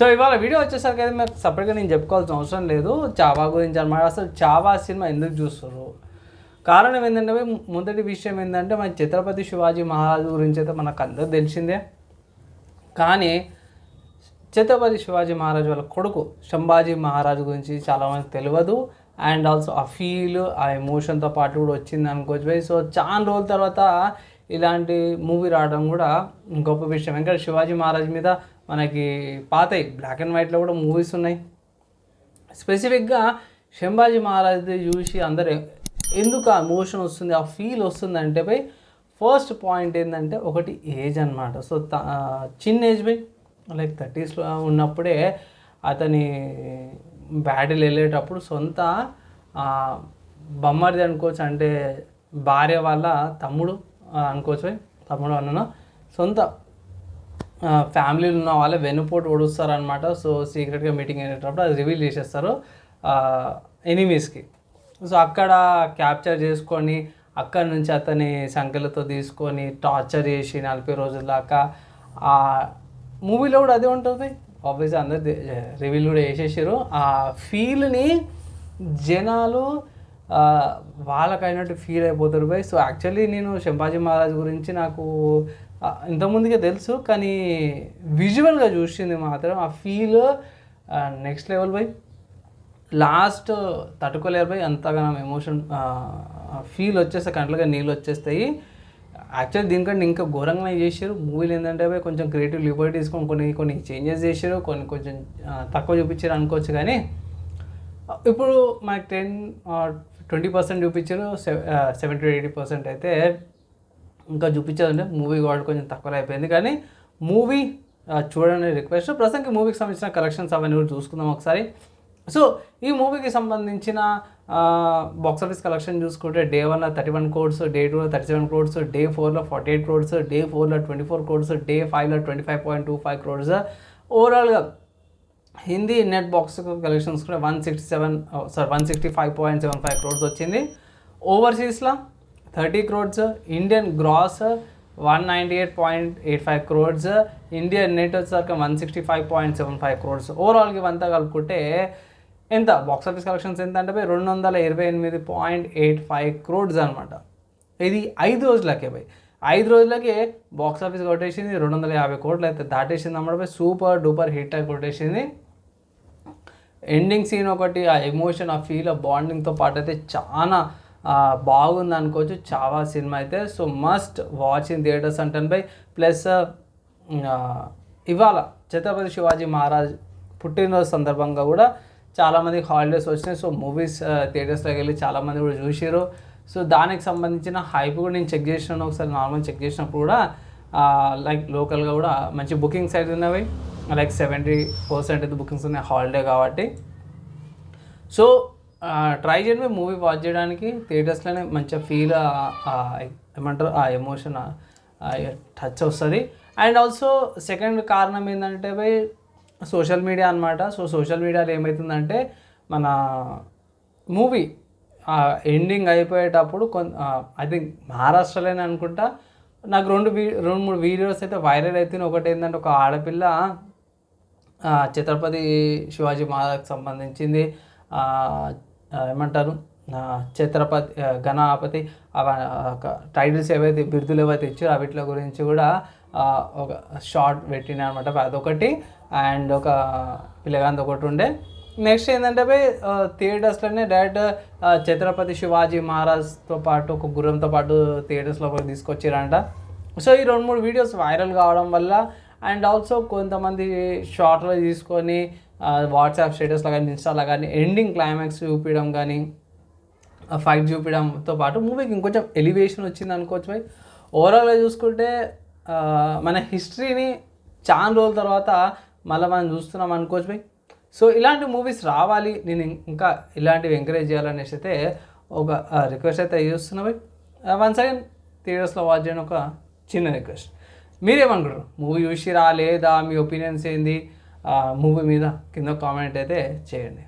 So ఇవాళ video వచ్చేసరికి అయితే మీకు సపరేట్గా నేను చెప్పుకోవాల్సిన అవసరం లేదు. చావా గురించి అనమాట. అసలు చావా సినిమా ఎందుకు చూస్తారు కారణం ఏంటంటే మొదటి విషయం ఏంటంటే మన ఛత్రపతి శివాజీ మహారాజు గురించి అయితే మనకు అందరూ తెలిసిందే. కానీ ఛత్రపతి శివాజీ మహారాజు వాళ్ళ కొడుకు శంభాజీ మహారాజు గురించి చాలామంది తెలియదు. అండ్ ఆల్సో ఆ ఫీల్ ఆ ఎమోషన్తో పాటు కూడా వచ్చింది అనుకోవచ్చు. భయ్ సో చాలా రోజుల తర్వాత ఇలాంటి మూవీ రావడం కూడా గొప్ప విషయం. ఎందుకంటే శివాజీ మహారాజ్ మీద మనకి పాత బ్లాక్ అండ్ వైట్లో కూడా మూవీస్ ఉన్నాయి. స్పెసిఫిక్గా శంభాజీ మహారాజ్ది చూసి అందరూ ఎందుకు ఆ మోషన్ వస్తుంది ఆ ఫీల్ వస్తుంది అంటే పై ఫస్ట్ పాయింట్ ఏంటంటే ఒకటి ఏజ్ అనమాట సో త- చిన్న ఏజ్ బై లైక్ థర్టీస్లో ఉన్నప్పుడే అతని బ్యాటిల్ వెళ్ళేటప్పుడు సొంత బొమ్మరిది అనుకోవచ్చు అంటే భార్య వాళ్ళ తమ్ముడు అనుకోవచ్చు తమ్ముడు అన్నను సొంత ఫ్యామిలీలు ఉన్న వాళ్ళే వెన్నుపోటు ఒడుస్తారు అనమాట సో సీక్రెట్గా మీటింగ్ అయ్యేటప్పుడు అది రివీల్ చేసేస్తారు ఎనిమీస్కి. సో అక్కడ క్యాప్చర్ చేసుకొని అక్కడ నుంచి అతని సంఖ్యలతో తీసుకొని టార్చర్ చేసి నలభై రోజుల దాకా ఆ మూవీలో కూడా అదే ఉంటుంది. ఆబ్వియస్గా అందరు రివీల్ కూడా చేసేసారు ఆ ఫీల్ని జనాలు వాళ్ళకైనట్టు ఫీల్ అయిపోతారు బై సో యాక్చువల్లీ నేను శంభాజీ మహారాజ్ గురించి నాకు ఆ, ఇంతకుముందుకే తెలుసు కానీ విజువల్గా చూసింది మాత్రం ఆ ఫీల్ నెక్స్ట్ లెవెల్ బై లాస్ట్ తట్టుకోలేరు బై అంతగానం ఎమోషన్ ఫీల్ వచ్చేస్తే కంటలుగా నీళ్ళు వచ్చేస్తాయి. యాక్చువల్లీ దీనికంటే ఇంకా ఘోరంగా చేశారు. మూవీలు ఏంటంటే బై కొంచెం క్రియేటివ్ లిబర్టీ తీసుకొని కొన్ని కొన్ని చేంజెస్ చేశారు కొన్ని కొంచెం తక్కువ చూపించారు అనుకోవచ్చు కానీ ఇప్పుడు మనకి టెన్ ట్వంటీ పర్సెంట్ చూపించారు సెవెంటీ ఎయిటీ పర్సెంట్ అయితే ఇంకా చూపించాలంటే మూవీ కూడా కొంచెం తక్కువ అయిపోయింది. కానీ మూవీ చూడండి రిక్వెస్ట్ ప్రస్తుతానికి మూవీకి సంబంధించిన కలెక్షన్స్ అవన్నీ కూడా చూసుకుందాం ఒకసారి. సో ఈ మూవీకి సంబంధించిన బాక్స్ ఆఫీస్ కలెక్షన్ చూసుకుంటే డే వన్లో థర్టీ వన్ క్రోడ్స్ డే టూలో థర్టీ సెవెన్ క్రోడ్స్ డే ఫోర్లో ఫార్టీ ఎయిట్ క్రోడ్స్ డే ఫోర్లో ట్వంటీ ఫోర్ క్రోడ్స్ డే ఫైవ్లో twenty five point two five crores ఓవరాల్గా హిందీ నెట్ బాక్స్ కలెక్షన్స్ కూడా one sixty seven sorry one sixty five point seven five crores వచ్చింది ఓవర్సీస్లో thirty crores Indian gross one ninety eight point eight five crores Indian net వచ్చేసరికి one sixty five point seven five crores ఓవరాల్కి ఇవంతా కలుపుకుంటే ఎంత? Box office collections ఎంత అంటే రెండు వందల ఇరవై ఎనిమిది పాయింట్ ఎయిట్ ఫైవ్ క్రోడ్స్ అనమాట ఇది ఐదు రోజులకే పోయి ఐదు రోజులకే బాక్స్ ఆఫీస్ కొట్టేసింది రెండు వందల యాభై కోట్లు అయితే దాటేసింది అన్నమాట సూపర్ డూపర్ హిట్ అయి కొట్టేసింది. ఎండింగ్ సీన్ ఒకటి ఆ ఎమోషన్ ఆ ఫీల్ ఆ బాండింగ్తో పాటు అయితే చాలా బాగుంది అనుకోవచ్చు చావా సినిమా అయితే. So must watch in theatres అంటాను బై ప్లస్ ఇవాళ ఛత్రపతి శివాజీ మహారాజ్ పుట్టినరోజు సందర్భంగా కూడా చాలామందికి హాలిడేస్ వచ్చినాయి. సో మూవీస్ థియేటర్స్లోకి వెళ్ళి చాలామంది కూడా చూసారు సో దానికి సంబంధించిన హైప్ కూడా నేను చెక్ చేసినాను ఒకసారి నార్మల్ చెక్ చేసినప్పుడు కూడా లైక్ లోకల్గా కూడా మంచి బుకింగ్స్ అయితే ఉన్నవి. లైక్ సెవెంటీ పర్సెంట్ అయితే బుకింగ్స్ ఉన్నాయి హాలిడే కాబట్టి. సో ట్రై చేయండి మూవీ వాచ్ చేయడానికి. థియేటర్స్లోనే మంచిగా ఫీల్ ఏమంటారు ఆ ఎమోషన్ టచ్ వస్తుంది. అండ్ ఆల్సో సెకండ్ కారణం ఏంటంటే బై సోషల్ మీడియా అనమాట సో సోషల్ మీడియాలో ఏమవుతుందంటే మన మూవీ ఎండింగ్ అయిపోయేటప్పుడు కొంత ఐ థింక్ మహారాష్ట్రలోనే అనుకుంటా నాకు రెండు వీ రెండు మూడు వీడియోస్ అయితే వైరల్ అవుతుంది ఒకటి ఏంటంటే ఒక ఆడపిల్ల ఛత్రపతి శివాజీ మహారాజ్కి సంబంధించింది ఏమంటారు ఛత్రపతి ఆ, టైటిల్స్ ఏవైతే బిరుదులు ఏవైతే ఇచ్చారో వీటి గురించి కూడా ఒక షార్ట్ పెట్టిన అనమాట అదొకటి అండ్ ఒక పిల్లగాంది ఒకటి ఉండే నెక్స్ట్ ఏంటంటే పోయి థియేటర్స్లోనే డైరెక్ట్ ఛత్రపతి శివాజీ మహారాజ్తో పాటు ఒక గుర్రంతో పాటు థియేటర్స్లో కూడా తీసుకొచ్చారంట. సో ఈ రెండు మూడు వీడియోస్ వైరల్ కావడం వల్ల అండ్ ఆల్సో కొంతమంది షార్ట్లో తీసుకొని వాట్సాప్ స్టేటస్లో కానీ ఇన్స్టాలో కానీ ఎండింగ్ క్లైమాక్స్ చూపించడం కానీ ఫైట్ చూపించడంతో పాటు మూవీకి ఇంకొంచెం ఎలివేషన్ వచ్చింది అనుకోవచ్చు భయ్ ఓవరాల్గా చూసుకుంటే మన హిస్టరీని చాలా రోజుల తర్వాత మళ్ళీ మనం చూస్తున్నాం అనుకోవచ్చు భయ్ సో ఇలాంటి మూవీస్ రావాలి నేను ఇంకా ఇలాంటివి ఎంకరేజ్ చేయాలనేసి అయితే ఒక రిక్వెస్ట్ అయితే చేస్తున్నా. వన్స్ అగైన్ థియేటర్స్లో వాచ్ చేయడం ఒక చిన్న రిక్వెస్ట్ మీరేమనుకుంటారు? మూవీ చూసిరా లేదా మీ ఒపీనియన్స్ ఏంది? మూవీ మీద కింద కామెంట్ అయితే చేయండి.